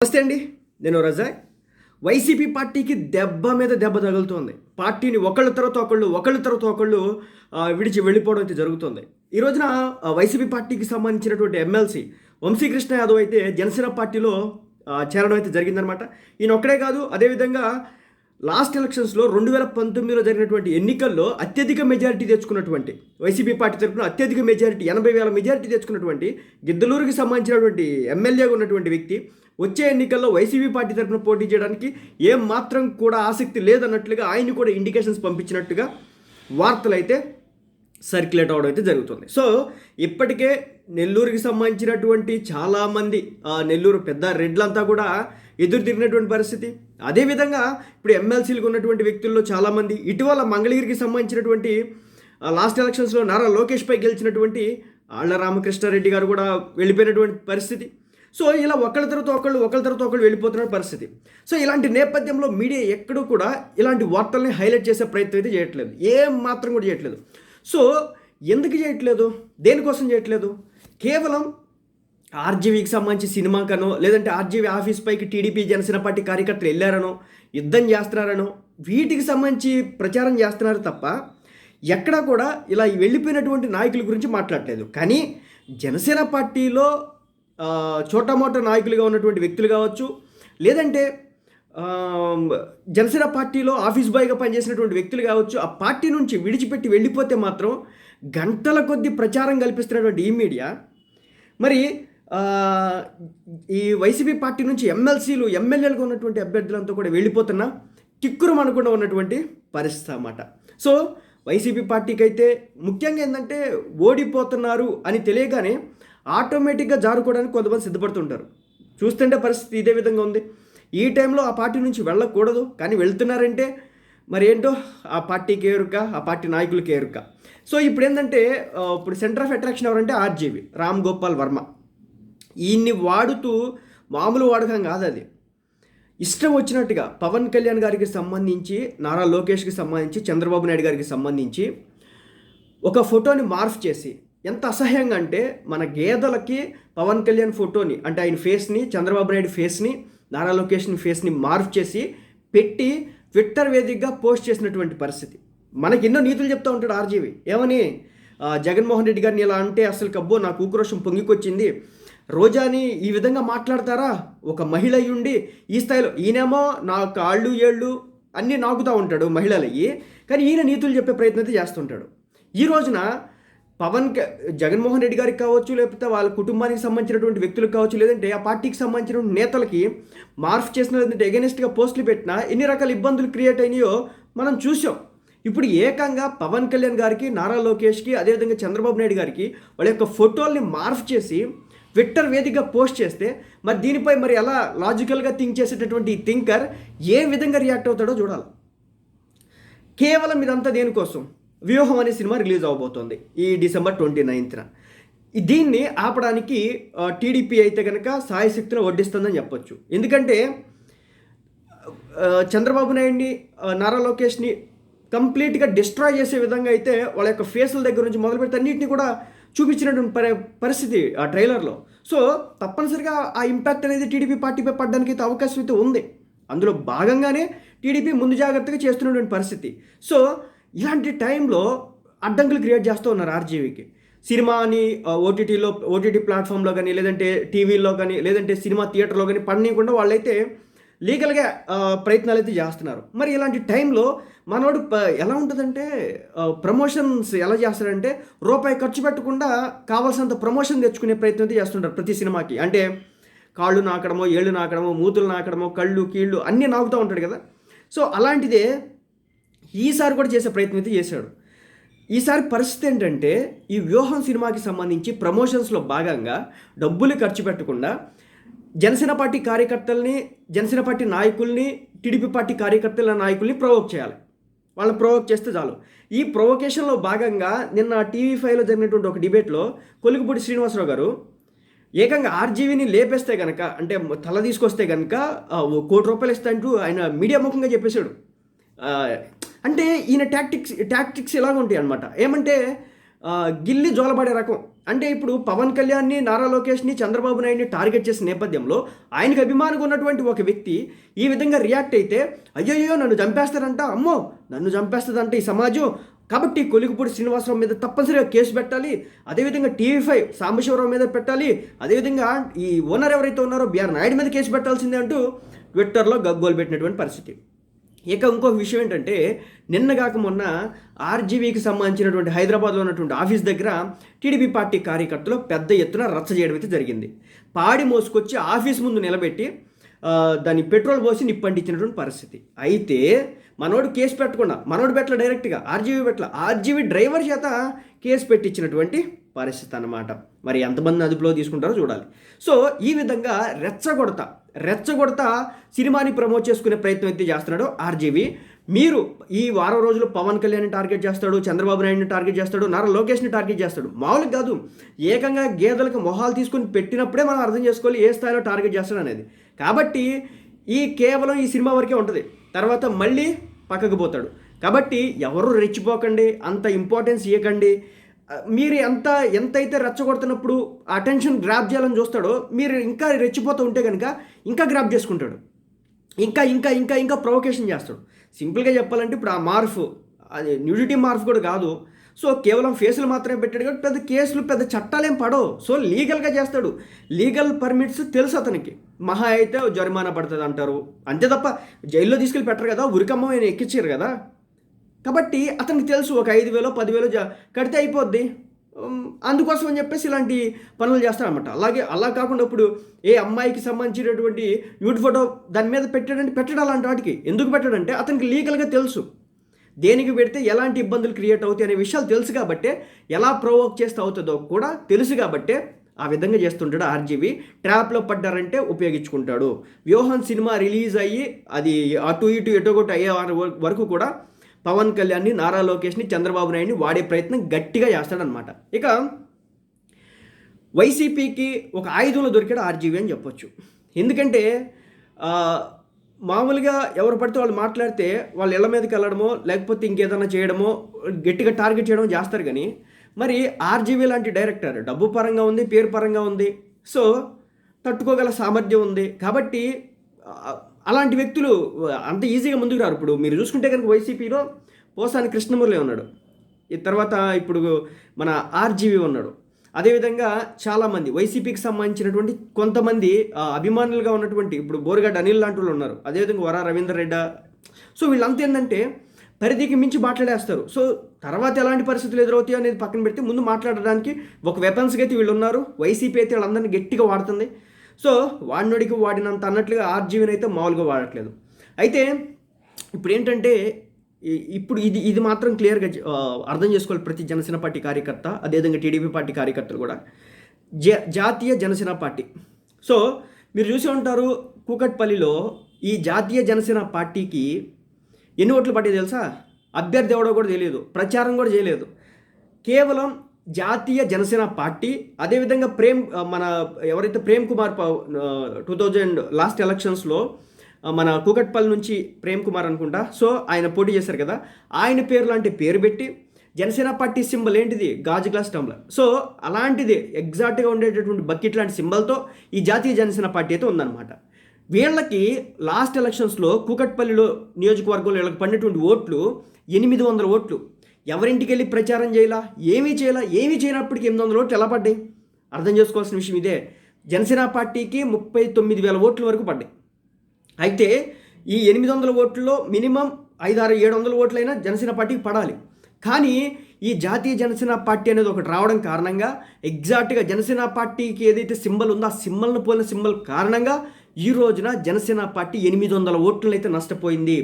నమస్తే అండి నేను రజా వైసీపీ పార్టీకి దెబ్బ మీద దెబ్బ తగులుతోంది. పార్టీని ఒకళ్ళ తర్వాత ఒకళ్ళు ఒకళ్ళ తర్వాత ఒకళ్ళు విడిచి వెళ్ళిపోవడం అయితే జరుగుతుంది. ఈ రోజున వైసీపీ పార్టీకి సంబంధించినటువంటి ఎమ్మెల్సీ వంశీకృష్ణ యాదవ్ అయితే జనసేన పార్టీలో చేరడం అయితే జరిగిందనమాట ఈయన ఒక్కడే కాదు అదేవిధంగా లాస్ట్ ఎలక్షన్స్లో రెండు వేల పంతొమ్మిదిలో జరిగినటువంటి ఎన్నికల్లో అత్యధిక మెజారిటీ తెచ్చుకున్నటువంటి వైసీపీ పార్టీ తరఫున అత్యధిక మెజారిటీ ఎనభై వేల మెజారిటీ తెచ్చుకున్నటువంటి గిద్దలూరుకి సంబంధించినటువంటి ఎమ్మెల్యేగా ఉన్నటువంటి వ్యక్తి వచ్చే ఎన్నికల్లో వైసీపీ పార్టీ తరఫున పోటీ చేయడానికి ఏం మాత్రం కూడా ఆసక్తి లేదన్నట్లుగా ఆయన కూడా ఇండికేషన్స్ పంపించినట్టుగా వార్తలు అయితే సర్క్యులేట్ అవడం అయితే జరుగుతుంది. సో ఇప్పటికే నెల్లూరుకి సంబంధించినటువంటి చాలామంది నెల్లూరు పెద్ద రెడ్లంతా కూడా ఎదురు తిరిగినటువంటి పరిస్థితి. అదేవిధంగా ఇప్పుడు ఎమ్మెల్సీలకు ఉన్నటువంటి వ్యక్తుల్లో చాలామంది ఇటీవల మంగళగిరికి సంబంధించినటువంటి లాస్ట్ ఎలక్షన్స్లో నారా లోకేష్పై గెలిచినటువంటి ఆళ్ళ రామకృష్ణారెడ్డి గారు కూడా వెళ్ళిపోయినటువంటి పరిస్థితి. సో ఇలా ఒకళ్ళ తర్వాత ఒకళ్ళు ఒకళ్ళ తర్వాత ఒకళ్ళు వెళ్ళిపోతున్న పరిస్థితి. సో ఇలాంటి నేపథ్యంలో మీడియా ఎక్కడూ కూడా ఇలాంటి వార్తల్ని హైలైట్ చేసే ప్రయత్నం అయితే చేయట్లేదు. ఏం మాత్రం కూడా చేయట్లేదు. సో ఎందుకు చేయట్లేదు? దేనికోసం చేయట్లేదు? కేవలం ఆర్జీవీకి సంబంధించి సినిమాకనో లేదంటే ఆర్జీవీ ఆఫీస్ పైకి టీడీపీ జనసేన పార్టీ కార్యకర్తలు వెళ్ళారనో యుద్ధం చేస్తున్నారనో వీటికి సంబంధించి ప్రచారం చేస్తున్నారు తప్ప ఎక్కడా కూడా ఇలా వెళ్ళిపోయినటువంటి నాయకుల గురించి మాట్లాడలేదు. కానీ జనసేన పార్టీలో చోటామోటా నాయకులుగా ఉన్నటువంటి వ్యక్తులు కావచ్చు లేదంటే జనసేన పార్టీలో ఆఫీస్ బాయ్గా పనిచేసినటువంటి వ్యక్తులు కావచ్చు ఆ పార్టీ నుంచి విడిచిపెట్టి వెళ్ళిపోతే మాత్రం గంటల కొద్దీ ప్రచారం కల్పిస్తున్నటువంటి ఈ మీడియా. మరి ఈ వైసీపీ పార్టీ నుంచి ఎమ్మెల్సీలు ఎమ్మెల్యేలుగా ఉన్నటువంటి అభ్యర్థులంతా కూడా వెళ్ళిపోతున్న కిక్కురు అనకుండా ఉన్నటువంటి పరిస్థితి అన్నమాట. సో వైసీపీ పార్టీకి అయితే ముఖ్యంగా ఏంటంటే ఓడిపోతున్నారు అని తెలియగానే ఆటోమేటిక్గా జారుకోవడానికి కొంతమంది సిద్ధపడుతుంటారు. చూస్తుంటే పరిస్థితి ఇదే విధంగా ఉంది. ఈ టైంలో ఆ పార్టీ నుంచి వెళ్ళకూడదు. కానీ వెళ్తున్నారంటే మరి ఏంటో ఆ పార్టీకి ఎరుక ఆ పార్టీ నాయకులకి ఎరుక సో ఇప్పుడు ఏంటంటే ఇప్పుడు సెంటర్ ఆఫ్ అట్రాక్షన్ ఎవరంటే ఆర్జీవి రామ్ గోపాల్ వర్మ. ఈయన్ని వాడుతూ మామూలు వాడకం కాదు అది. ఇష్టం వచ్చినట్టుగా పవన్ కళ్యాణ్ గారికి సంబంధించి నారా లోకేష్కి సంబంధించి చంద్రబాబు నాయుడు గారికి సంబంధించి ఒక ఫోటోని మార్ఫ్ చేసి ఎంత అసహ్యంగా అంటే మన గేదెలకి పవన్ కళ్యాణ్ ఫోటోని అంటే ఆయన ఫేస్ని చంద్రబాబు నాయుడు ఫేస్ని నారా లొకేషన్ ఫేస్ని మార్ఫ్ చేసి పెట్టి ట్విట్టర్ వేదికగా పోస్ట్ చేసినటువంటి పరిస్థితి. మనకి ఎన్నో నీతులు చెప్తూ ఉంటాడు ఆర్జీవి. ఏమని? జగన్మోహన్ రెడ్డి గారిని ఇలా అంటే అసలు కబ్బో నాకు ఉక్రోషం పొంగికొచ్చింది. రోజాని ఈ విధంగా మాట్లాడతారా? ఒక మహిళ ఉండి ఈ స్థాయిలో ఈయనేమో నా కాళ్ళు ఏళ్ళు అన్నీ నాకుతూ ఉంటాడు మహిళలయ్యి. కానీ ఈయన నీతులు చెప్పే ప్రయత్నం అయితే చేస్తుంటాడు. ఈ రోజున పవన్ క- జగన్మోహన్ రెడ్డి గారికి కావచ్చు లేకపోతే వాళ్ళ కుటుంబానికి సంబంధించినటువంటి వ్యక్తులకు కావచ్చు లేదంటే ఆ పార్టీకి సంబంధించిన నేతలకి మార్ఫ్ చేసిన లేదంటే ఎగెనిస్ట్గా పోస్టులు పెట్టినా ఎన్ని రకాల ఇబ్బందులు క్రియేట్ అయినాయో మనం చూసాం ఇప్పుడు ఏకంగా పవన్ కళ్యాణ్ గారికి నారా లోకేష్కి అదేవిధంగా చంద్రబాబు నాయుడు గారికి వాళ్ళ యొక్క ఫోటోల్ని మార్ఫ్ చేసి ట్విట్టర్ వేదికగా పోస్ట్ చేస్తే మరి దీనిపై మరి ఎలా లాజికల్గా థింక్ చేసేటటువంటి ఈ థింకర్ ఏ విధంగా రియాక్ట్ అవుతాడో చూడాలి. కేవలం ఇదంతా దేనికోసం? వ్యూహం అనే సినిమా రిలీజ్ అవబోతోంది ఈ డిసెంబర్ ట్వంటీ నైన్త్న. దీన్ని ఆపడానికి టీడీపీ అయితే కనుక సాయశక్తిలో వడ్డిస్తుందని చెప్పొచ్చు. ఎందుకంటే చంద్రబాబు నాయుడిని నారా లోకేష్ని కంప్లీట్గా డిస్ట్రాయ్ చేసే విధంగా అయితే వాళ్ళ యొక్క ఫేసుల దగ్గర నుంచి మొదలు పెడితే అన్నింటినీ కూడా చూపించినటువంటి పరి పరిస్థితి ఆ ట్రైలర్లో. సో తప్పనిసరిగా ఆ ఇంపాక్ట్ అనేది టీడీపీ పార్టీపై పడడానికి అయితే అవకాశం అయితే ఉంది. అందులో భాగంగానే టీడీపీ ముందు జాగ్రత్తగా చేస్తున్నటువంటి పరిస్థితి. సో ఇలాంటి టైంలో అడ్డంకులు క్రియేట్ చేస్తూ ఉన్నారు ఆర్జీవీకి. సినిమాని ఓటీటీలో ఓటీటీ ప్లాట్ఫామ్లో కానీ లేదంటే టీవీలో కానీ లేదంటే సినిమా థియేటర్లో కానీ పడనీయకుండా వాళ్ళైతే లీగల్గా ప్రయత్నాలు అయితే చేస్తున్నారు. మరి ఇలాంటి టైంలో మనోడు ఎలా ఉంటుందంటే ప్రమోషన్స్ ఎలా చేస్తారంటే రూపాయి ఖర్చు పెట్టకుండా కావాల్సినంత ప్రమోషన్ తెచ్చుకునే ప్రయత్నం అయితే చేస్తుంటారు ప్రతి సినిమాకి. అంటే కాళ్ళు నాకడమో ఏళ్ళు నాకడమో మూతులు నాకడమో కళ్ళు కీళ్ళు అన్నీ నాకుతూ ఉంటాడు కదా. సో అలాంటిదే ఈసారి కూడా చేసే ప్రయత్నం అయితే చేశాడు. ఈసారి పరిస్థితి ఏంటంటే ఈ వ్యూహం సినిమాకి సంబంధించి ప్రమోషన్స్లో భాగంగా డబ్బులు ఖర్చు పెట్టకుండా జనసేన పార్టీ కార్యకర్తల్ని జనసేన పార్టీ నాయకుల్ని టీడీపీ పార్టీ కార్యకర్తల నాయకుల్ని ప్రొవోక్ చేయాలి. వాళ్ళని ప్రొవోక్ చేస్తే చాలు. ఈ ప్రొవోకేషన్లో భాగంగా నిన్న టీవీ ఫైవ్లో జరిగినటువంటి ఒక డిబేట్లో కొలుగుపూడి శ్రీనివాసరావు గారు ఏకంగా ఆర్జీవీని లేపేస్తే కనుక అంటే తల తీసుకొస్తే కనుక ఓ కోటి రూపాయలు ఇస్తా అంటూ ఆయన మీడియా ముఖంగా చెప్పేశాడు. అంటే ఈయన టాక్టిక్స్ టాక్టిక్స్ ఇలాగ ఉంటాయి అనమాట ఏమంటే గిల్లి జోలబడే రకం. అంటే ఇప్పుడు పవన్ కళ్యాణ్ని నారా లోకేష్ని చంద్రబాబు నాయుడిని టార్గెట్ చేసిన నేపథ్యంలో ఆయనకు అభిమానంగా ఉన్నటువంటి ఒక వ్యక్తి ఈ విధంగా రియాక్ట్ అయితే అయ్యయ్యో నన్ను చంపేస్తారంట అమ్మో నన్ను చంపేస్తుందంట ఈ సమాజం. కాబట్టి కొలిగిపూడి శ్రీనివాసరావు మీద తప్పనిసరిగా కేసు పెట్టాలి. అదేవిధంగా టీవీ ఫైవ్ సాంబశివరావు మీద పెట్టాలి. అదేవిధంగా ఈ ఓనర్ ఎవరైతే ఉన్నారో బిఆర్ నాయుడు మీద కేసు పెట్టాల్సిందే అంటూ ట్విట్టర్లో గగ్గోలు పెట్టినటువంటి పరిస్థితి. ఇక ఇంకో విషయం ఏంటంటే నిన్న కాక మొన్న ఆర్జీవీకి సంబంధించినటువంటి హైదరాబాద్లో ఉన్నటువంటి ఆఫీస్ దగ్గర టీడీపీ పార్టీ కార్యకర్తలు పెద్ద ఎత్తున రచ్చ చేయడం అయితే జరిగింది. పాడి మోసుకొచ్చి ఆఫీస్ ముందు నిలబెట్టి దాన్ని పెట్రోల్ పోసి నిప్పంటించినటువంటి పరిస్థితి. అయితే మనోడు కేసు పెట్టకుండా మనోడు పెట్టల డైరెక్ట్గా ఆర్జీవీ పెట్టల ఆర్జీవీ డ్రైవర్ చేత కేసు పెట్టించినటువంటి పరిస్థితి అన్నమాట. మరి ఎంతమంది అదుపులో తీసుకుంటారో చూడాలి. సో ఈ విధంగా రెచ్చగొడత రెచ్చగొడత సినిమాని ప్రమోట్ చేసుకునే ప్రయత్నం అయితే చేస్తున్నాడు ఆర్జీవి. మీరు ఈ వారం రోజులు పవన్ కళ్యాణ్ని టార్గెట్ చేస్తాడు చంద్రబాబు నాయుడిని టార్గెట్ చేస్తాడు నారా లోకేష్ని టార్గెట్ చేస్తాడు. మామూలుగా కాదు. ఏకంగా గేదెలకు మొహాలు తీసుకుని పెట్టినప్పుడే మనం అర్థం చేసుకోవాలి ఏ స్థాయిలో టార్గెట్ చేస్తాడు అనేది. కాబట్టి ఈ కేవలం ఈ సినిమా వరకే ఉంటుంది. తర్వాత మళ్ళీ పక్కకు పోతాడు. కాబట్టి ఎవరు రెచ్చిపోకండి అంత ఇంపార్టెన్స్ ఇవ్వకండి మీరు ఎంత ఎంతైతే రెచ్చగొడుతున్నప్పుడు అటెన్షన్ గ్రాప్ చేయాలని చూస్తాడో మీరు ఇంకా రెచ్చిపోతూ ఉంటే కనుక ఇంకా గ్రాప్ చేసుకుంటాడు. ఇంకా ఇంకా ఇంకా ఇంకా ప్రొవకేషన్ చేస్తాడు. సింపుల్గా చెప్పాలంటే ఇప్పుడు ఆ మార్ఫ్ అది న్యూడిటీ మార్ఫ్ కూడా కాదు. సో కేవలం ఫేసులు మాత్రమే పెట్టాడు కాబట్టి పెద్ద కేసులు పెద్ద చట్టాలు ఏం పడవు. సో లీగల్గా చేస్తాడు. లీగల్ పర్మిట్స్ తెలుసు అతనికి. మహా అయితే జరిమానా పడుతుంది అంటారు. అంతే తప్ప జైల్లో తీసుకెళ్ళి పెట్టరు కదా ఉరికమ్మ ఆయన ఎక్కించారు కదా. కాబట్టి అతనికి తెలుసు ఒక ఐదు వేలో పదివేలో జా కడితే అయిపోద్ది. అందుకోసం అని చెప్పేసి ఇలాంటి పనులు చేస్తారనమాట అలాగే అలా కాకుండా ఇప్పుడు ఏ అమ్మాయికి సంబంధించినటువంటి న్యూడ్ ఫోటో దాని మీద పెట్టాడంటే పెట్టడం అలాంటి వాటికి. ఎందుకు పెట్టాడంటే అతనికి లీగల్గా తెలుసు. దేనికి పెడితే ఎలాంటి ఇబ్బందులు క్రియేట్ అవుతాయి అనే విషయాలు తెలుసు కాబట్టే ఎలా ప్రొవోక్ చేస్తే అవుతుందో కూడా తెలుసు కాబట్టే ఆ విధంగా చేస్తుంటాడు ఆర్జీవి. ట్రాప్లో పడ్డారంటే ఉపయోగించుకుంటాడు. వ్యూహం సినిమా రిలీజ్ అయ్యి అది అటు ఇటు ఎటోగొట్టు అయ్యే వరకు కూడా పవన్ కళ్యాణ్ని నారా లోకేష్ని చంద్రబాబు నాయుడిని వాడే ప్రయత్నం గట్టిగా చేస్తాడనమాట ఇక వైసీపీకి ఒక ఆయుధంలో దొరికాడు ఆర్జీవీ అని చెప్పొచ్చు. ఎందుకంటే మామూలుగా ఎవరు పడితే వాళ్ళు మాట్లాడితే వాళ్ళ ఇళ్ళ మీదకి వెళ్ళడమో లేకపోతే ఇంకేదైనా చేయడమో గట్టిగా టార్గెట్ చేయడమో చేస్తారు కానీ మరి ఆర్జీవీ లాంటి డైరెక్టర్ డబ్బు పరంగా ఉంది పేరు పరంగా ఉంది. సో తట్టుకోగల సామర్థ్యం ఉంది. కాబట్టి అలాంటి వ్యక్తులు అంత ఈజీగా ముందుకు రారు. ఇప్పుడు మీరు చూసుకుంటే కనుక వైసీపీలో పోసాని కృష్ణమురళి ఉన్నాడు. ఈ తర్వాత ఇప్పుడు మన ఆర్జీవి ఉన్నాడు. అదేవిధంగా చాలామంది వైసీపీకి సంబంధించినటువంటి కొంతమంది అభిమానులుగా ఉన్నటువంటి ఇప్పుడు బోరగడ్డ అనిల్ లాంటి వాళ్ళు ఉన్నారు. అదేవిధంగా వరా రవీందర్ రెడ్డి. సో వీళ్ళంతా ఏంటంటే పరిధికి మించి మాట్లాడేస్తారు. సో తర్వాత ఎలాంటి పరిస్థితులు ఎదురవుతాయో అనేది పక్కన పెడితే ముందు మాట్లాడడానికి ఒక వెపన్స్కి అయితే వీళ్ళు ఉన్నారు. వైసీపీ అయితే వాళ్ళందరినీ గట్టిగా వాడుతుంది. సో వాడినోడికి వాడినంత అన్నట్లుగా ఆర్జీవీని అయితే మామూలుగా వాడట్లేదు. అయితే ఇప్పుడు ఏంటంటే ఇప్పుడు ఇది ఇది మాత్రం క్లియర్గా అర్థం చేసుకోవాలి ప్రతి జనసేన పార్టీ కార్యకర్త అదేవిధంగా టీడీపీ పార్టీ కార్యకర్తలు కూడా. జ జాతీయ జనసేన పార్టీ. సో మీరు చూసి ఉంటారు కూకట్పల్లిలో ఈ జాతీయ జనసేన పార్టీకి ఎన్ని ఓట్లు పట్టాయి తెలుసా? అభ్యర్థి ఎవడో కూడా తెలియదు ప్రచారం కూడా చేయలేదు. కేవలం జాతీయ జనసేన పార్టీ అదేవిధంగా ప్రేమ్ మన ఎవరైతే Prem Kumar two thousand last ఎలక్షన్స్లో మన కూకట్పల్లి నుంచి ప్రేమ్ కుమార్ అనుకుంటా సో ఆయన పోటీ చేశారు కదా ఆయన పేరు లాంటి పేరు పెట్టి జనసేన పార్టీ సింబల్ ఏంటిది? గాజు గ్లాస్ టంబ్లర్. సో అలాంటిది ఎగ్జాక్ట్గా ఉండేటటువంటి బకెట్ లాంటి సింబల్తో ఈ జాతీయ జనసేన పార్టీ అయితే ఉందన్నమాట. వీళ్ళకి లాస్ట్ ఎలక్షన్స్లో కూకట్పల్లిలో నియోజకవర్గంలో వీళ్ళకి పడినటువంటి ఓట్లు ఎనిమిది వందల ఓట్లు. ఎవరింటికి వెళ్ళి ప్రచారం చేయాలా? ఏమీ చేయాలా? ఏమీ చేయనప్పటికీ ఎనిమిది వందల ఓట్లు ఎలా పడ్డాయి? అర్థం చేసుకోవాల్సిన విషయం ఇదే. జనసేన పార్టీకి ముప్పై తొమ్మిది వేల ఓట్ల వరకు పడ్డాయి. అయితే ఈ ఎనిమిది వందల ఓట్లలో మినిమం ఐదారు ఏడు వందల ఓట్లైనా జనసేన పార్టీకి పడాలి. కానీ ఈ జాతీయ జనసేన పార్టీ అనేది ఒకటి రావడం కారణంగా ఎగ్జాక్ట్గా జనసేన పార్టీకి ఏదైతే సింబల్ ఉందో ఆ సింబల్ను పోలిన సింబల్ కారణంగా ఈ రోజున జనసేన పార్టీ ఎనిమిది వందల ఓట్లను అయితే నష్టపోయింది.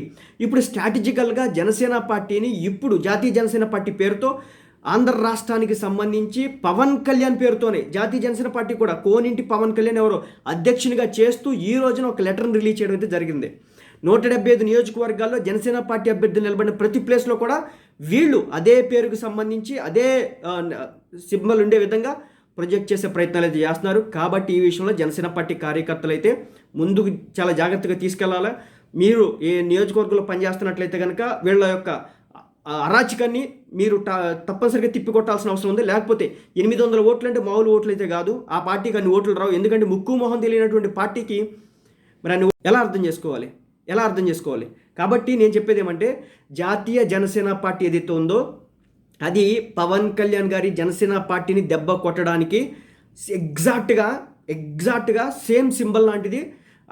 ఇప్పుడు స్ట్రాటజికల్గా జనసేన పార్టీని ఇప్పుడు జాతీయ జనసేన పార్టీ పేరుతో ఆంధ్ర రాష్ట్రానికి సంబంధించి పవన్ కళ్యాణ్ పేరుతోనే జాతీయ జనసేన పార్టీ కూడా కోనింటి పవన్ కళ్యాణ్ ఎవరో అధ్యక్షునిగా చేస్తూ ఈ రోజున ఒక లెటర్ని రిలీజ్ చేయడం అయితే జరిగింది. నూట డెబ్బై ఐదు నియోజకవర్గాల్లో జనసేన పార్టీ అభ్యర్థులు నిలబడిన ప్రతి ప్లేస్లో కూడా వీళ్ళు అదే పేరుకు సంబంధించి అదే సింబల్ ఉండే విధంగా ప్రొజెక్ట్ చేసే ప్రయత్నాలు అయితే చేస్తున్నారు. కాబట్టి ఈ విషయంలో జనసేన పార్టీ కార్యకర్తలు అయితే ముందుకు చాలా జాగ్రత్తగా తీసుకెళ్ళాలి. మీరు ఏ నియోజకవర్గంలో పనిచేస్తున్నట్లయితే కనుక వీళ్ళ యొక్క అరాచకాన్ని మీరు ట తప్పనిసరిగా తిప్పికొట్టాల్సిన అవసరం ఉంది. లేకపోతే ఎనిమిది వందల ఓట్లు అంటే మామూలు ఓట్లు అయితే కాదు. ఆ పార్టీకి అన్ని ఓట్లు రావు. ఎందుకంటే ముక్కు మొహం తెలియనటువంటి పార్టీకి మరి అన్ని ఎలా అర్థం చేసుకోవాలి? ఎలా అర్థం చేసుకోవాలి? కాబట్టి నేను చెప్పేది ఏమంటే జాతీయ జనసేన పార్టీ ఏదైతే ఉందో అది పవన్ కళ్యాణ్ గారి జనసేన పార్టీని దెబ్బ కొట్టడానికి ఎగ్జాక్ట్గా ఎగ్జాక్ట్గా సేమ్ సింబల్ లాంటిది.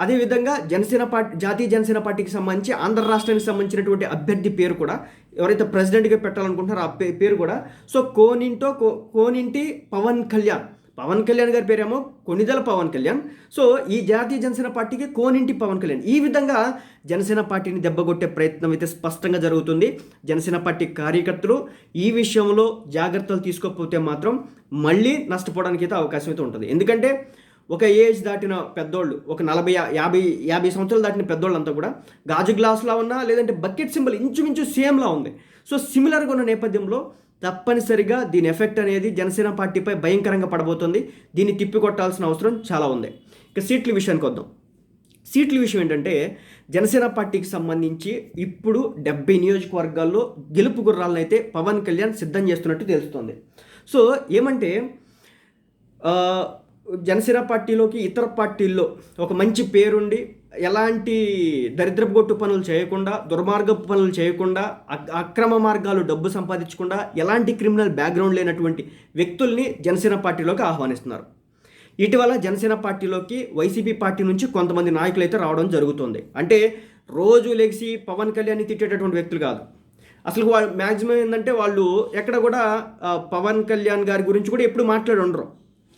అదేవిధంగా జనసేన పార్టీ జాతీయ జనసేన పార్టీకి సంబంధించి ఆంధ్ర రాష్ట్రానికి సంబంధించినటువంటి అభ్యర్థి పేరు కూడా ఎవరైతే ప్రెసిడెంట్గా పెట్టాలనుకుంటున్నారో ఆ పేరు కూడా. సో కోనింటో కో కోనింటి పవన్ కళ్యాణ్. పవన్ కళ్యాణ్ గారి పేరేమో కొనిదెల పవన్ కళ్యాణ్. సో ఈ జాతీయ జనసేన పార్టీకి కోనింటి పవన్ కళ్యాణ్. ఈ విధంగా జనసేన పార్టీని దెబ్బగొట్టే ప్రయత్నం అయితే స్పష్టంగా జరుగుతుంది. జనసేన పార్టీ కార్యకర్తలు ఈ విషయంలో జాగ్రత్తలు తీసుకోకపోతే మాత్రం మళ్ళీ నష్టపోవడానికి అయితే అవకాశం అయితే ఉంటుంది. ఎందుకంటే ఒక ఏజ్ దాటిన పెద్దోళ్ళు ఒక నలభై యాభై యాభై సంవత్సరాలు దాటిన పెద్దోళ్ళంతా కూడా గాజు గ్లాసులా ఉన్నా లేదంటే బకెట్ సింబల్ ఇంచుమించు సేమ్లా ఉంది. సో సిమిలర్గా ఉన్న నేపథ్యంలో తప్పనిసరిగా దీని ఎఫెక్ట్ అనేది జనసేన పార్టీపై భయంకరంగా పడబోతుంది. దీన్ని తిప్పికొట్టాల్సిన అవసరం చాలా ఉంది. ఇక సీట్ల విషయానికి వద్దాం. సీట్ల విషయం ఏంటంటే జనసేన పార్టీకి సంబంధించి ఇప్పుడు డెబ్బై నియోజకవర్గాల్లో గెలుపు గుర్రాలను అయితే పవన్ కళ్యాణ్ సిద్ధం చేస్తున్నట్టు తెలుస్తుంది. సో ఏమంటే జనసేన పార్టీలోకి ఇతర పార్టీల్లో ఒక మంచి పేరుండి ఎలాంటి దరిద్రపు గొట్టు పనులు చేయకుండా దుర్మార్గపు పనులు చేయకుండా అక్రమ మార్గాలు డబ్బు సంపాదించకుండా ఎలాంటి క్రిమినల్ బ్యాక్గ్రౌండ్ లేనటువంటి వ్యక్తుల్ని జనసేన పార్టీలోకి ఆహ్వానిస్తున్నారు. ఇటీవల జనసేన పార్టీలోకి వైసీపీ పార్టీ నుంచి కొంతమంది నాయకులు అయితే రావడం జరుగుతుంది. అంటే రోజు లెగిసి పవన్ కళ్యాణ్ని తిట్టేటటువంటి వ్యక్తులు కాదు. అసలు వాళ్ళు మ్యాక్సిమం ఏంటంటే వాళ్ళు ఎక్కడ కూడా పవన్ కళ్యాణ్ గారి గురించి కూడా ఎప్పుడు మాట్లాడి ఉండరు.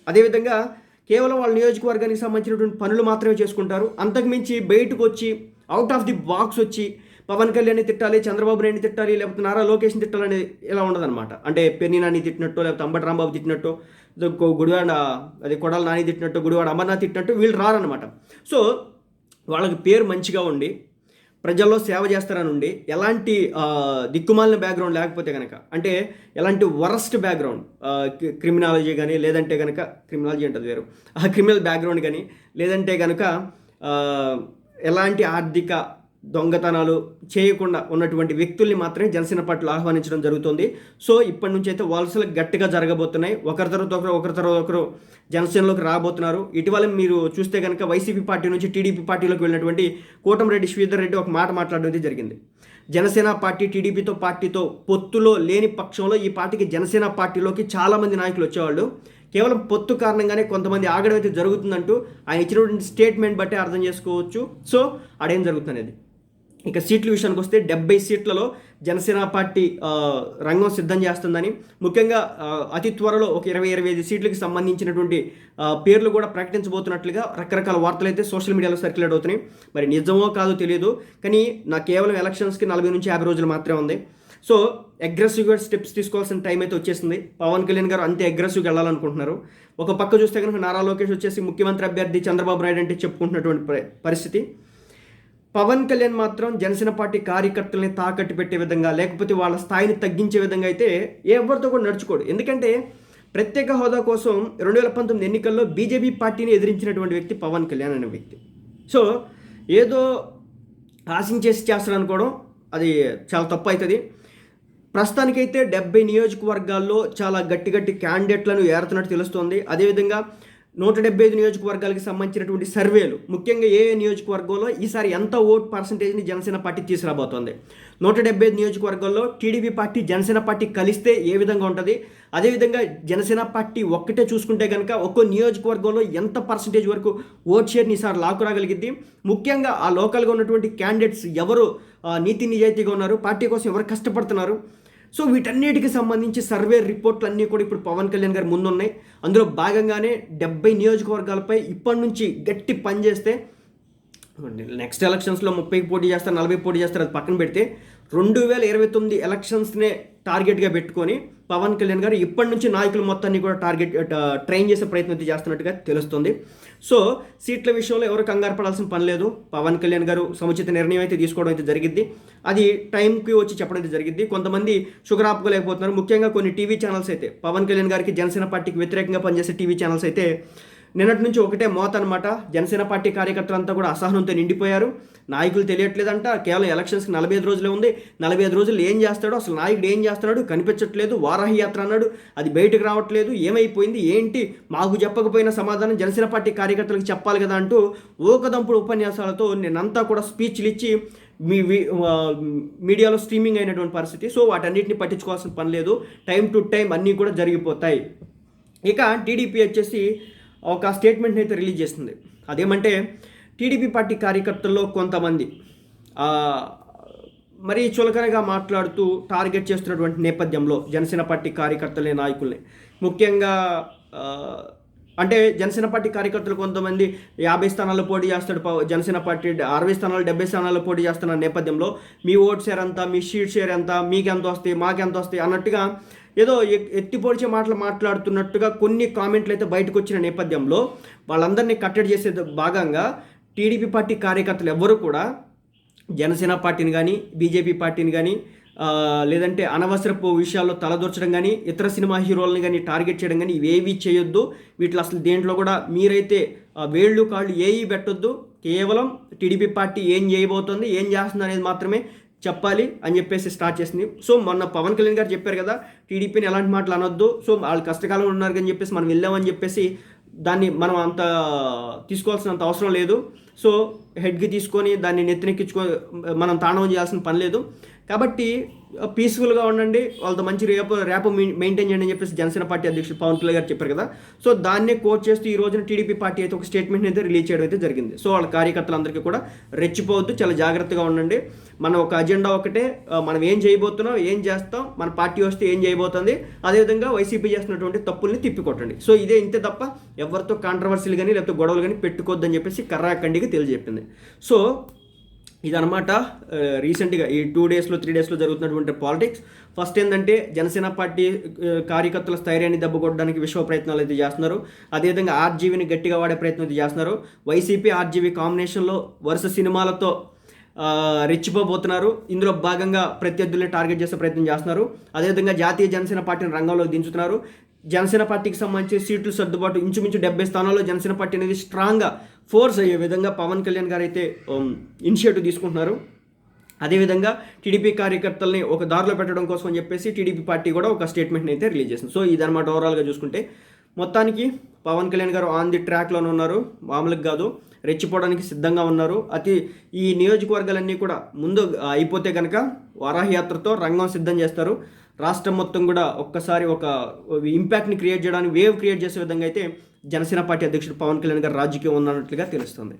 అదేవిధంగా కేవలం వాళ్ళ నియోజకవర్గానికి సంబంధించినటువంటి పనులు మాత్రమే చేసుకుంటారు. అంతకుమించి బయటకు వచ్చి అవుట్ ఆఫ్ ది బాక్స్ వచ్చి పవన్ కళ్యాణ్ని తిట్టాలి చంద్రబాబు నాయుడిని తిట్టాలి లేకపోతే నారా లోకేష్ని తిట్టాలని ఇలా ఉండదన్నమాట. అంటే పెన్ని నాని తిట్టినట్టు లేకపోతే అంబటి రాంబాబు తిట్టినట్టు గుడివాడ అది కొడాల నాని తిట్టినట్టు గుడివాడ అమర్నాథ్ తిట్టినట్టు వీళ్ళు రారనమాట సో వాళ్ళకి పేరు మంచిగా ఉండి ప్రజల్లో సేవ చేస్తారని ఉండి ఎలాంటి దిక్కుమాలిన బ్యాక్గ్రౌండ్ లేకపోతే కనుక అంటే ఎలాంటి వరస్ట్ బ్యాక్గ్రౌండ్ క్రిమినాలజీ కానీ లేదంటే కనుక క్రిమినాలజీ అంటది వేరు. ఆ క్రిమినల్ బ్యాక్గ్రౌండ్ కానీ లేదంటే కనుక ఎలాంటి ఆర్థిక దొంగతనాలు చేయకుండా ఉన్నటువంటి వ్యక్తుల్ని మాత్రమే జనసేన పార్టీలో ఆహ్వానించడం జరుగుతుంది. సో ఇప్పటి నుంచి అయితే వలసలు గట్టిగా జరగబోతున్నాయి. ఒకరి తర్వాత ఒకరు ఒకరి తర్వాత ఒకరు జనసేనలోకి రాబోతున్నారు. ఇటీవల మీరు చూస్తే కనుక వైసీపీ పార్టీ నుంచి టీడీపీ పార్టీలోకి వెళ్ళినటువంటి కోటంరెడ్డి శ్రీధర్ రెడ్డి ఒక మాట మాట్లాడడం అయితే జరిగింది. జనసేన పార్టీ టీడీపీతో పార్టీతో పొత్తులో లేని పక్షంలో ఈ పార్టీకి జనసేన పార్టీలోకి చాలామంది నాయకులు వచ్చేవాళ్ళు. కేవలం పొత్తు కారణంగానే కొంతమంది ఆగడం అయితే జరుగుతుందంటూ ఆయన ఇచ్చినటువంటి స్టేట్మెంట్ బట్టి అర్థం చేసుకోవచ్చు. సో అడేం జరుగుతుంది ఇక సీట్ల విషయానికి వస్తే డెబ్బై సీట్లలో జనసేన పార్టీ రంగం సిద్ధం చేస్తుందని. ముఖ్యంగా అతి త్వరలో ఒక ఇరవై ఇరవై ఐదు సీట్లకు సంబంధించినటువంటి పేర్లు కూడా ప్రకటించబోతున్నట్లుగా రకరకాల వార్తలు అయితే సోషల్ మీడియాలో సర్క్యులేట్ అవుతున్నాయి. మరి నిజమో కాదో తెలియదు కానీ నా కేవలం ఎలక్షన్స్కి నలభై నుంచి యాభై రోజులు మాత్రమే ఉంది. సో అగ్రెసివ్గా స్టెప్స్ తీసుకోవాల్సిన టైం అయితే వచ్చేసింది. పవన్ కళ్యాణ్ గారు అంతే అగ్రెసివ్గా వెళ్ళాలనుకుంటున్నారు. ఒక పక్క చూస్తే కనుక నారా లోకేష్ వచ్చేసి ముఖ్యమంత్రి అభ్యర్థి చంద్రబాబు నాయుడు అంటే చెప్పుకుంటున్నటువంటి పరిస్థితి. పవన్ కళ్యాణ్ మాత్రం జనసేన పార్టీ కార్యకర్తల్ని తాకట్టు పెట్టే విధంగా లేకపోతే వాళ్ళ స్థాయిని తగ్గించే విధంగా అయితే ఎవరితో కూడా నడుచుకోడు. ఎందుకంటే ప్రత్యేక హోదా కోసం రెండు వేల పంతొమ్మిది ఎన్నికల్లో బీజేపీ పార్టీని ఎదిరించినటువంటి వ్యక్తి పవన్ కళ్యాణ్ అనే వ్యక్తి. సో ఏదో ఆశించేసి చేస్తారనుకోవడం అది చాలా తప్పు అవుతుంది ప్రస్తుతానికైతే డెబ్బై నియోజకవర్గాల్లో చాలా గట్టి గట్టి క్యాండిడేట్లను ఏరుతున్నట్టు తెలుస్తోంది. అదేవిధంగా నూట డెబ్బై ఐదు నియోజకవర్గాలకు సంబంధించినటువంటి సర్వేలు ముఖ్యంగా ఏ ఏ నియోజకవర్గంలో ఈసారి ఎంత ఓట్ పర్సంటేజ్ని జనసేన పార్టీ తీసుకురాబోతోంది. నూట డెబ్బై ఐదు నియోజకవర్గాల్లో టీడీపీ పార్టీ జనసేన పార్టీ కలిస్తే ఏ విధంగా ఉంటుంది? అదేవిధంగా జనసేన పార్టీ ఒక్కటే చూసుకుంటే కనుక ఒక్కో నియోజకవర్గంలో ఎంత పర్సంటేజ్ వరకు ఓట్ షేర్ని ఈసారి లాక్కురాగలిగింది ముఖ్యంగా ఆ లోకల్గా ఉన్నటువంటి క్యాండిడేట్స్ ఎవరు నీతి నిజాయితీగా ఉన్నారు? పార్టీ కోసం ఎవరు కష్టపడుతున్నారు? సో వీటన్నిటికి సంబంధించి సర్వే రిపోర్ట్లు అన్నీ కూడా ఇప్పుడు పవన్ కళ్యాణ్ గారి ముందున్నాయి. అందులో భాగంగానే డెబ్బై నియోజకవర్గాలపై ఇప్పటి నుంచి గట్టి పని చేస్తే నెక్స్ట్ ఎలక్షన్స్లో ముప్పైకి పోటీ చేస్తారు నలభై పోటీ చేస్తారు అది పక్కన పెడితే రెండు వేల ఇరవై తొమ్మిది ఎలక్షన్స్నే టార్గెట్గా పెట్టుకొని పవన్ కళ్యాణ్ గారు ఇప్పటి నుంచి నాయకులు మొత్తాన్ని కూడా టార్గెట్ ట్రైన్ చేసే ప్రయత్నం అయితే చేస్తున్నట్టుగా తెలుస్తుంది. సో సీట్ల విషయంలో ఎవరు కంగారు పడాల్సిన పని లేదు. పవన్ కళ్యాణ్ గారు సముచిత నిర్ణయం అయితే తీసుకోవడం అయితే జరిగింది అది టైంకి వచ్చి చెప్పడం అయితే జరిగింది కొంతమంది షుగర్ ఆపుకోలేకపోతున్నారు. ముఖ్యంగా కొన్ని టీవీ ఛానల్స్ అయితే పవన్ కళ్యాణ్ గారికి జనసేన పార్టీకి వ్యతిరేకంగా పనిచేసే టీవీ ఛానల్స్ అయితే నిన్నటి నుంచి ఒకటే మోత అనమాట జనసేన పార్టీ కార్యకర్తలంతా కూడా అసహనంతో నిండిపోయారు. నాయకులు తెలియట్లేదంట. కేవలం ఎలక్షన్స్కి నలభై ఐదు రోజులే ఉంది. నలభై ఐదు రోజులు ఏం చేస్తాడో అసలు నాయకుడు ఏం చేస్తున్నాడు కనిపించట్లేదు. వారాహి యాత్ర అన్నాడు. అది బయటకు రావట్లేదు. ఏమైపోయింది? ఏంటి? మాకు చెప్పకపోయిన సమాధానం జనసేన పార్టీ కార్యకర్తలకు చెప్పాలి కదా అంటూ ఓకదంపుడు ఉపన్యాసాలతో నేనంతా కూడా స్పీచ్లు ఇచ్చి మీ మీడియాలో స్ట్రీమింగ్ అయినటువంటి పరిస్థితి. సో వాటన్నిటిని పట్టించుకోవాల్సిన పని లేదు. టైం టు టైం అన్నీ కూడా జరిగిపోతాయి. ఇక టీడీపీ వచ్చేసి ఒక స్టేట్మెంట్ని అయితే రిలీజ్ చేస్తుంది అదేమంటే టీడీపీ పార్టీ కార్యకర్తల్లో కొంతమంది మరీ చులకనగా మాట్లాడుతూ టార్గెట్ చేస్తున్నటువంటి నేపథ్యంలో జనసేన పార్టీ కార్యకర్తలే నాయకుల్ని ముఖ్యంగా అంటే జనసేన పార్టీ కార్యకర్తలు కొంతమంది యాభై స్థానాల్లో పోటీ చేస్తాడు పవ- జనసేన పార్టీ అరవై స్థానాలు డెబ్బై స్థానాల్లో పోటీ చేస్తున్న నేపథ్యంలో మీ ఓట్ షేర్ ఎంత మీ షీట్ షేర్ ఎంత మీకు ఎంత వస్తాయి మాకెంత వస్తాయి అన్నట్టుగా ఏదో ఎత్తిపోడిచే మాటలు మాట్లాడుతున్నట్టుగా కొన్ని కామెంట్లు అయితే బయటకు వచ్చిన నేపథ్యంలో వాళ్ళందరినీ కట్టడి చేసే భాగంగా టీడీపీ పార్టీ కార్యకర్తలు ఎవ్వరూ కూడా జనసేన పార్టీని కానీ బీజేపీ పార్టీని కానీ లేదంటే అనవసరపు విషయాల్లో తలదూర్చడం కానీ ఇతర సినిమా హీరోలను కానీ టార్గెట్ చేయడం కానీ ఇవేవి చేయొద్దు. వీటిలో అసలు దేంట్లో కూడా మీరైతే వేళ్ళు కాళ్ళు ఏవి పెట్టొద్దు. కేవలం టీడీపీ పార్టీ ఏం చేయబోతోంది ఏం చేస్తుంది అనేది మాత్రమే చెప్పాలి అని చెప్పేసి స్టార్ట్ చేసింది. సో మొన్న పవన్ కళ్యాణ్ గారు చెప్పారు కదా టీడీపీని ఎలాంటి మాటలు అనొద్దు. సో వాళ్ళు కష్టకాలంలో ఉన్నారు అని చెప్పేసి మనం వెళ్ళామని చెప్పేసి దాన్ని మనం అంత తీసుకోవాల్సినంత అవసరం లేదు. సో హెడ్కి తీసుకొని దాన్ని నెత్తినెక్కించుకో మనం తాండవం చేయాల్సిన పని లేదు. కాబట్టి పీస్ఫుల్గా ఉండండి. వాళ్ళతో మంచి రేపు రేపు మెయింటైన్ చేయండి అని చెప్పేసి జనసేన పార్టీ అధ్యక్షుడు పవన్ కళ్యాణ్ గారు చెప్పారు కదా. సో దాన్నే కోచ్ చేస్తూ ఈ రోజున టీడీపీ పార్టీ అయితే ఒక స్టేట్మెంట్ అయితే రిలీజ్ చేయడం అయితే జరిగింది. సో వాళ్ళ కార్యకర్తలందరికీ కూడా రెచ్చిపోవద్దు చాలా జాగ్రత్తగా ఉండండి. మన ఒక అజెండా ఒకటే మనం ఏం చేయబోతున్నాం ఏం చేస్తాం మన పార్టీ వస్తే ఏం చేయబోతుంది అదేవిధంగా వైసీపీ చేస్తున్నటువంటి తప్పుల్ని తిప్పికొట్టండి. సో ఇదే ఇంతే తప్ప ఎవరితో కాంట్రవర్సీలు కానీ లేకపోతే గొడవలు కానీ పెట్టుకోవద్దని చెప్పేసి కర్రాకండికి తెలియజెప్పింది. సో ఇదనమాట రీసెంట్గా ఈ టూ డేస్లో త్రీ డేస్లో జరుగుతున్నటువంటి పాలిటిక్స్ ఫస్ట్ ఏంటంటే జనసేన పార్టీ కార్యకర్తల స్థైర్యాన్ని దెబ్బకొట్టడానికి విశ్వ ప్రయత్నాలు అయితే చేస్తున్నారు. అదేవిధంగా ఆర్జీవీని గట్టిగా వాడే ప్రయత్నం అయితే చేస్తున్నారు. వైసీపీ ఆర్జీవీ కాంబినేషన్లో వరుస సినిమాలతో రెచ్చిపోబోతున్నారు. ఇందులో భాగంగా ప్రత్యర్థుల్ని టార్గెట్ చేసే ప్రయత్నం చేస్తున్నారు. అదేవిధంగా జాతీయ జనసేన పార్టీని రంగంలోకి దించుతున్నారు. జనసేన పార్టీకి సంబంధించి సీట్లు సర్దుబాటు ఇంచుమించు డెబ్బై స్థానాల్లో జనసేన పార్టీ అనేది స్ట్రాంగ్గా ఫోర్స్ అయ్యే విధంగా పవన్ కళ్యాణ్ గారు అయితే um, ఇనిషియేటివ్ తీసుకుంటున్నారు. అదేవిధంగా టీడీపీ కార్యకర్తల్ని ఒక దారిలో పెట్టడం కోసం అని చెప్పేసి టీడీపీ పార్టీ కూడా ఒక స్టేట్మెంట్ని అయితే రిలీజ్ చేసింది. సో ఇదన్నమాట ఓవరాల్గా చూసుకుంటే మొత్తానికి పవన్ కళ్యాణ్ గారు ఆన్ ది ట్రాక్లోనే ఉన్నారు. మామూలుగా కాదు రెచ్చిపోవడానికి సిద్ధంగా ఉన్నారు. అతి ఈ నియోజకవర్గాలన్నీ కూడా ముందు అయిపోతే కనుక వారాహయాత్రతో రంగం సిద్ధం చేస్తారు. రాష్ట్రం మొత్తం కూడా ఒక్కసారి ఒక ఇంపాక్ట్ని క్రియేట్ చేయడానికి వేవ్ క్రియేట్ చేసే విధంగా అయితే జనసేన పార్టీ అధ్యక్షుడు పవన్ కళ్యాణ్ గారు రాజకీయం ఉన్నట్లుగా తెలుస్తుంది.